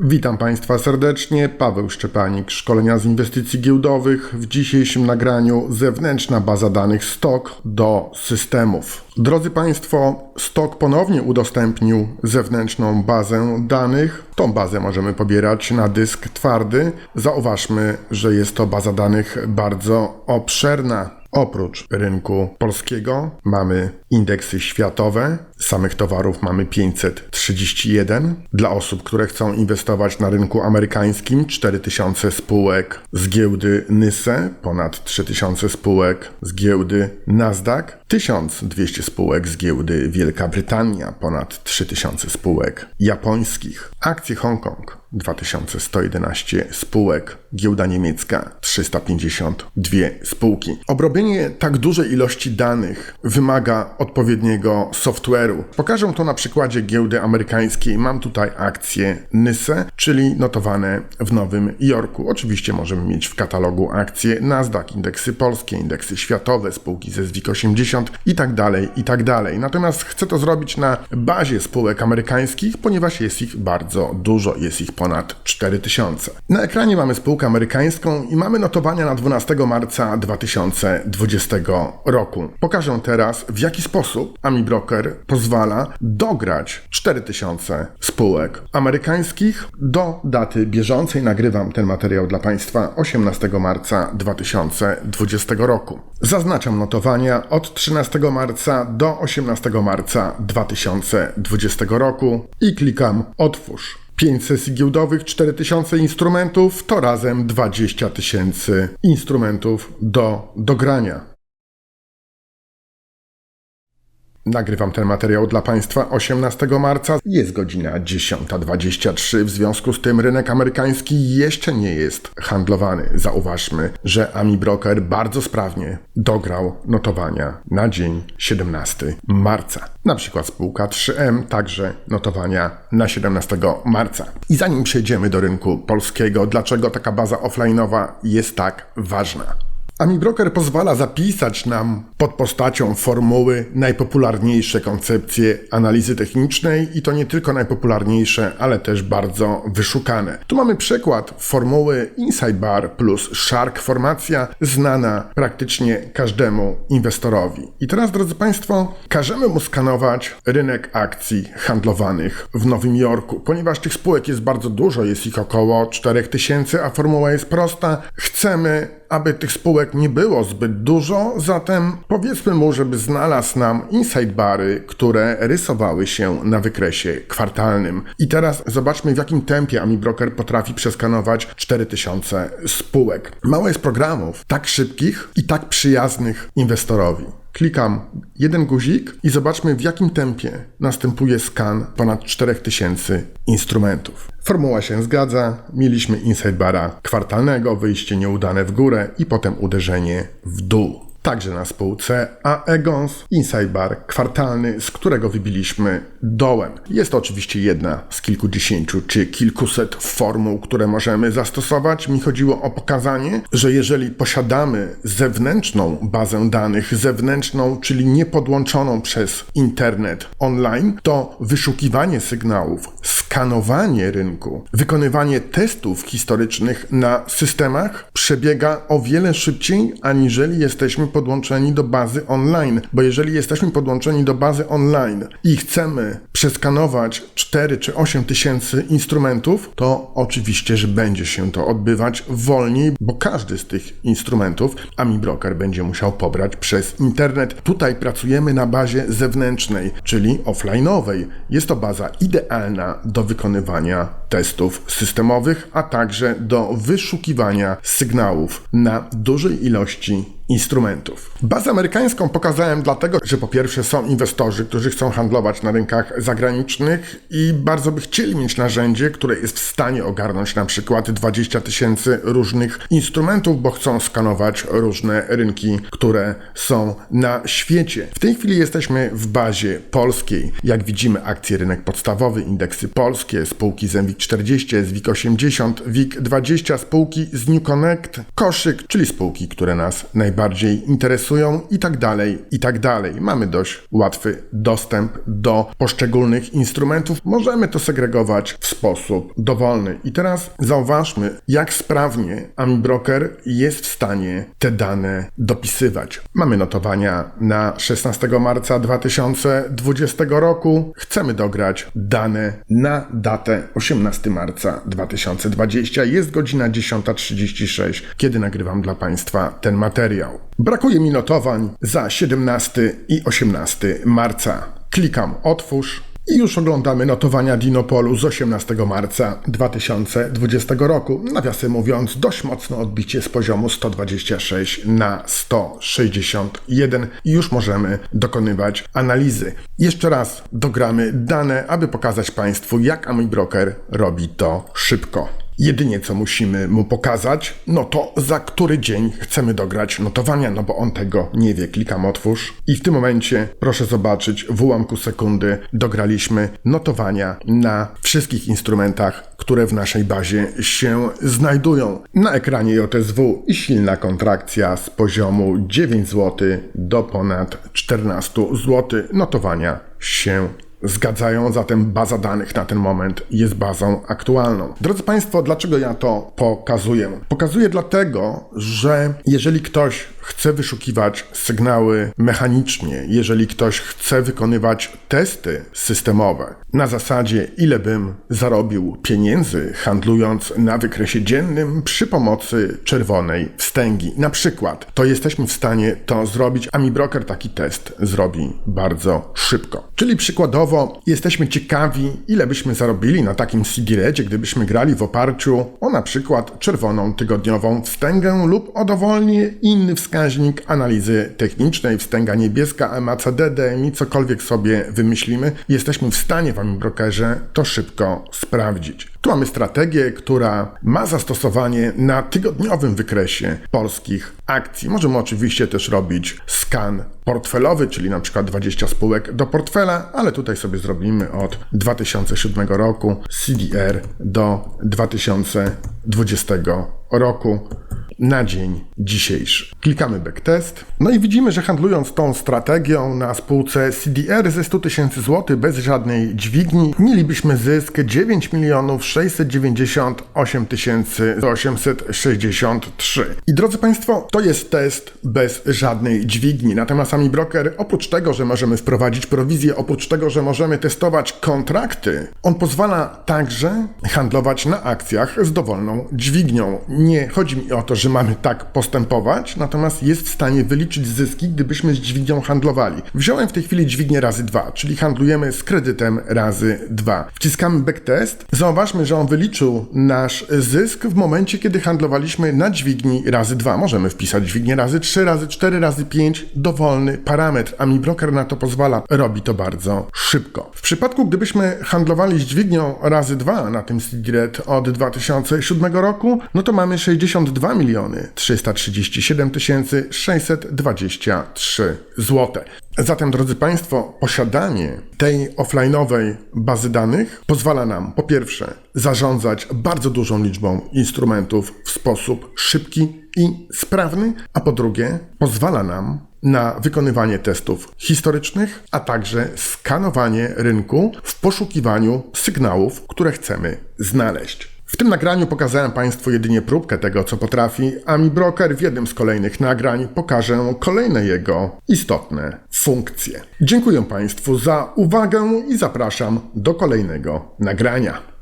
Witam Państwa serdecznie, Paweł Szczepanik, szkolenia z inwestycji giełdowych. W dzisiejszym nagraniu zewnętrzna baza danych STOK do systemów. Drodzy Państwo, STOK ponownie udostępnił zewnętrzną bazę danych. Tą bazę możemy pobierać na dysk twardy. Zauważmy, że jest to baza danych bardzo obszerna. Oprócz rynku polskiego mamy indeksy światowe. Samych towarów mamy 531. Dla osób, które chcą inwestować na rynku amerykańskim 4000 spółek z giełdy NYSE, ponad 3000 spółek z giełdy Nasdaq, 1200 spółek z giełdy Wielka Brytania, ponad 3000 spółek japońskich, akcje Hongkong 2111 spółek, giełda niemiecka 352 spółki. Obrobienie tak dużej ilości danych wymaga odpowiedniego software'u. Pokażę to na przykładzie giełdy amerykańskiej. Mam tutaj akcje NYSE, czyli notowane w Nowym Jorku. Oczywiście możemy mieć w katalogu akcje Nasdaq, indeksy polskie, indeksy światowe, spółki ze ZWIG 80 i tak dalej, i tak dalej. Natomiast chcę to zrobić na bazie spółek amerykańskich, ponieważ jest ich bardzo dużo, jest ich ponad 4000. Na ekranie mamy spółkę amerykańską i mamy notowania na 12 marca 2020 roku. Pokażę teraz, w jaki sposób AmiBroker pozwala dograć 4000 spółek amerykańskich do daty bieżącej. Nagrywam ten materiał dla Państwa 18 marca 2020 roku. Zaznaczam notowania od 13 marca do 18 marca 2020 roku i klikam Otwórz. 5 sesji giełdowych, 4000 instrumentów to razem 20 tysięcy instrumentów do dogrania. Nagrywam ten materiał dla Państwa 18 marca. Jest godzina 10.23. W związku z tym rynek amerykański jeszcze nie jest handlowany. Zauważmy, że Ami Broker bardzo sprawnie dograł notowania na dzień 17 marca. Na przykład spółka 3M także notowania na 17 marca. I zanim przejdziemy do rynku polskiego, dlaczego taka baza offline'owa jest tak ważna? AmiBroker pozwala zapisać nam pod postacią formuły najpopularniejsze koncepcje analizy technicznej i to nie tylko najpopularniejsze, ale też bardzo wyszukane. Tu mamy przykład formuły Inside Bar plus Shark formacja znana praktycznie każdemu inwestorowi. I teraz, drodzy Państwo, każemy mu skanować rynek akcji handlowanych w Nowym Jorku. Ponieważ tych spółek jest bardzo dużo, jest ich około 4000, a formuła jest prosta, chcemy aby tych spółek nie było zbyt dużo, zatem powiedzmy mu, żeby znalazł nam inside bary, które rysowały się na wykresie kwartalnym. I teraz zobaczmy, w jakim tempie AmiBroker potrafi przeskanować 4000 spółek. Mało jest programów tak szybkich i tak przyjaznych inwestorowi. Klikam jeden guzik i zobaczmy w jakim tempie następuje skan ponad 4000 instrumentów. Formuła się zgadza, mieliśmy inside bara kwartalnego, wyjście nieudane w górę i potem uderzenie w dół także na spółce, a Egons Inside Bar kwartalny, z którego wybiliśmy dołem. Jest to oczywiście jedna z kilkudziesięciu czy kilkuset formuł, które możemy zastosować. Mi chodziło o pokazanie, że jeżeli posiadamy zewnętrzną bazę danych, zewnętrzną, czyli niepodłączoną przez internet online, to wyszukiwanie sygnałów, skanowanie rynku, wykonywanie testów historycznych na systemach przebiega o wiele szybciej, aniżeli jesteśmy podłączeni do bazy online. Bo jeżeli jesteśmy podłączeni do bazy online i chcemy przeskanować 4 czy 8 tysięcy instrumentów, to oczywiście, że będzie się to odbywać wolniej, bo każdy z tych instrumentów AMI Broker będzie musiał pobrać przez internet. Tutaj pracujemy na bazie zewnętrznej, czyli offline'owej. Jest to baza idealna do wykonywania testów systemowych, a także do wyszukiwania sygnałów na dużej ilości instrumentów. Bazę amerykańską pokazałem dlatego, że po pierwsze są inwestorzy, którzy chcą handlować na rynkach zagranicznych i bardzo by chcieli mieć narzędzie, które jest w stanie ogarnąć na przykład 20 tysięcy różnych instrumentów, bo chcą skanować różne rynki, które są na świecie. W tej chwili jesteśmy w bazie polskiej. Jak widzimy akcje rynek podstawowy, indeksy polskie, spółki z MWIG 40, SWIG 80, WIG 20, spółki z New Connect, koszyk, czyli spółki, które nas najbardziej najbardziej interesują i tak dalej, i tak dalej. Mamy dość łatwy dostęp do poszczególnych instrumentów. Możemy to segregować w sposób dowolny. I teraz zauważmy, jak sprawnie AmiBroker jest w stanie te dane dopisywać. Mamy notowania na 16 marca 2020 roku. Chcemy dograć dane na datę 18 marca 2020. Jest godzina 10.36, kiedy nagrywam dla Państwa ten materiał. Brakuje mi notowań za 17 i 18 marca. Klikam otwórz. I już oglądamy notowania Dinopolu z 18 marca 2020 roku. Nawiasem mówiąc, dość mocne odbicie z poziomu 126 na 161 i już możemy dokonywać analizy. Jeszcze raz dogramy dane, aby pokazać Państwu, jak AmiBroker robi to szybko. Jedynie co musimy mu pokazać, no to za który dzień chcemy dograć notowania, no bo on tego nie wie. Klikam otwórz i w tym momencie proszę zobaczyć, w ułamku sekundy dograliśmy notowania na wszystkich instrumentach, które w naszej bazie się znajdują. Na ekranie JSW silna kontrakcja z poziomu 9 zł do ponad 14 zł. Notowania się zgadzają, zatem baza danych na ten moment jest bazą aktualną. Drodzy Państwo, dlaczego ja to pokazuję? Pokazuję dlatego, że jeżeli ktoś chce wyszukiwać sygnały mechanicznie, jeżeli ktoś chce wykonywać testy systemowe na zasadzie, ile bym zarobił pieniędzy handlując na wykresie dziennym przy pomocy czerwonej wstęgi, na przykład, to jesteśmy w stanie to zrobić, a mi broker taki test zrobi bardzo szybko. Czyli przykładowo jesteśmy ciekawi, ile byśmy zarobili na takim CD-redzie, gdybyśmy grali w oparciu o na przykład czerwoną tygodniową wstęgę lub o dowolnie inny wskaźnik wskaźnik analizy technicznej, wstęga niebieska, MACD, DMI, cokolwiek sobie wymyślimy, jesteśmy w stanie w AmiBrokerze to szybko sprawdzić. Tu mamy strategię, która ma zastosowanie na tygodniowym wykresie polskich akcji. Możemy oczywiście też robić skan portfelowy, czyli na przykład 20 spółek do portfela, ale tutaj sobie zrobimy od 2007 roku CDR do 2020 roku na dzień dzisiejszy. Klikamy backtest. No i widzimy, że handlując tą strategią na spółce CDR ze 100 tysięcy złotych bez żadnej dźwigni, mielibyśmy zysk 9 milionów 698 863. I drodzy Państwo, to jest test bez żadnej dźwigni. Natomiast sami broker, oprócz tego, że możemy wprowadzić prowizję, oprócz tego, że możemy testować kontrakty, on pozwala także handlować na akcjach z dowolną dźwignią. Nie chodzi mi o to, że mamy tak postępować, natomiast jest w stanie wyliczyć zyski, gdybyśmy z dźwignią handlowali. Wziąłem w tej chwili dźwignię razy 2, czyli handlujemy z kredytem razy 2. Wciskamy backtest. Zauważmy, że on wyliczył nasz zysk w momencie, kiedy handlowaliśmy na dźwigni razy 2. Możemy wpisać dźwignię razy 3, razy 4, razy 5, dowolny parametr, a mi broker na to pozwala. Robi to bardzo szybko. W przypadku, gdybyśmy handlowali z dźwignią razy 2 na tym Sigret od 2007 roku, no to mamy 62 miliony 337 623 zł. Zatem, drodzy Państwo, posiadanie tej offline'owej bazy danych pozwala nam po pierwsze zarządzać bardzo dużą liczbą instrumentów w sposób szybki i sprawny, a po drugie pozwala nam na wykonywanie testów historycznych, a także skanowanie rynku w poszukiwaniu sygnałów, które chcemy znaleźć. Tym nagraniu pokazałem Państwu jedynie próbkę tego, co potrafi, a mi broker w jednym z kolejnych nagrań pokażę kolejne jego istotne funkcje. Dziękuję Państwu za uwagę i zapraszam do kolejnego nagrania.